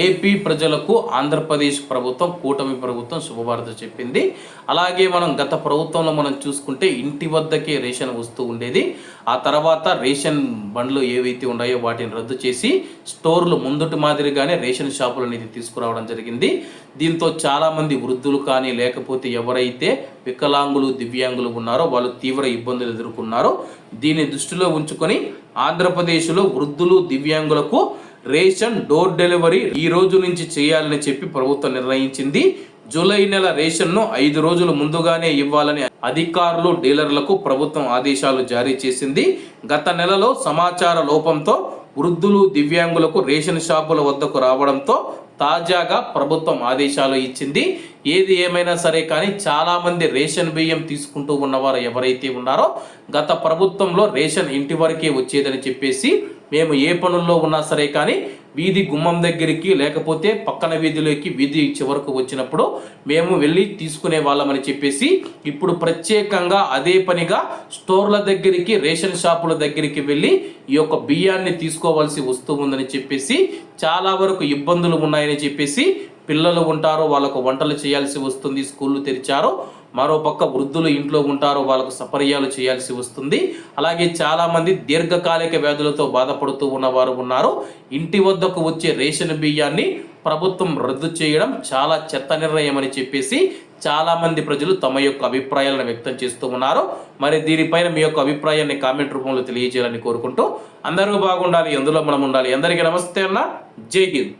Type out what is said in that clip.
AP ప్రజలకు ఆంధ్రప్రదేశ్ ప్రభుత్వం కూటమి ప్రభుత్వం శుభవార్త చెప్పింది. అలాగే మనం గత ప్రభుత్వంలో మనం చూసుకుంటే ఇంటి వద్దకే రేషన్ వస్తూ ఉండేది. ఆ తర్వాత రేషన్ బండ్లు ఏవైతే ఉన్నాయో వాటిని రద్దు చేసి స్టోర్లు ముందుటి మాదిరిగానే రేషన్ షాపులు అనేది తీసుకురావడం జరిగింది. దీంతో చాలామంది వృద్ధులు కానీ లేకపోతే ఎవరైతే వికలాంగులు దివ్యాంగులు ఉన్నారో వాళ్ళు తీవ్ర ఇబ్బందులు ఎదుర్కొన్నారో. దీన్ని దృష్టిలో ఉంచుకొని ఆంధ్రప్రదేశ్లో వృద్ధులు దివ్యాంగులకు రేషన్ డోర్ డెలివరీ ఈ రోజు నుంచి చేయాలని చెప్పి ప్రభుత్వం నిర్ణయించింది. జూలై నెల రేషన్ను ఐదు రోజులు ముందుగానే ఇవ్వాలని అధికారులు డీలర్లకు ప్రభుత్వం ఆదేశాలు జారీ చేసింది. గత నెలలో సమాచార లోపంతో వృద్ధులు దివ్యాంగులకు రేషన్ షాపుల వద్దకు రావడంతో తాజాగా ప్రభుత్వం ఆదేశాలు ఇచ్చింది. ఏది ఏమైనా సరే కానీ చాలా మంది రేషన్ బియ్యం తీసుకుంటూ ఉన్నవారు ఎవరైతే ఉన్నారో గత ప్రభుత్వంలో రేషన్ ఇంటి వరకే వచ్చేదని చెప్పేసి మేము ఏ పనుల్లో ఉన్నా సరే కానీ వీధి గుమ్మం దగ్గరికి లేకపోతే పక్కన వీధిలోకి వీధి చివరకు వచ్చినప్పుడు మేము వెళ్ళి తీసుకునే వాళ్ళమని చెప్పేసి ఇప్పుడు ప్రత్యేకంగా అదే పనిగా స్టోర్ల దగ్గరికి రేషన్ షాపుల దగ్గరికి వెళ్ళి ఈ యొక్క బియ్యాన్ని తీసుకోవాల్సి వస్తూ ఉందని చెప్పేసి చాలా వరకు ఇబ్బందులు ఉన్నాయని చెప్పేసి పిల్లలు ఉంటారో వాళ్ళకు వంటలు చేయాల్సి వస్తుంది స్కూళ్ళు తెరిచారో మరో పక్క వృద్ధులు ఇంట్లో ఉంటారో వాళ్ళకు సపర్యాలు చేయాల్సి వస్తుంది. అలాగే చాలామంది దీర్ఘకాలిక వ్యాధులతో బాధపడుతూ ఉన్నవారు ఉన్నారు. ఇంటి వద్దకు వచ్చే రేషన్ బియ్యాన్ని ప్రభుత్వం రద్దు చేయడం చాలా చెత్త నిర్ణయం అని చెప్పేసి చాలామంది ప్రజలు తమ యొక్క అభిప్రాయాలను వ్యక్తం చేస్తూ ఉన్నారు. మరి దీనిపైన మీ యొక్క అభిప్రాయాన్ని కామెంట్ రూపంలో తెలియజేయాలని కోరుకుంటూ అందరూ బాగుండాలి ఎందులో మనం ఉండాలి. అందరికీ నమస్తే అన్న. జై హింద్.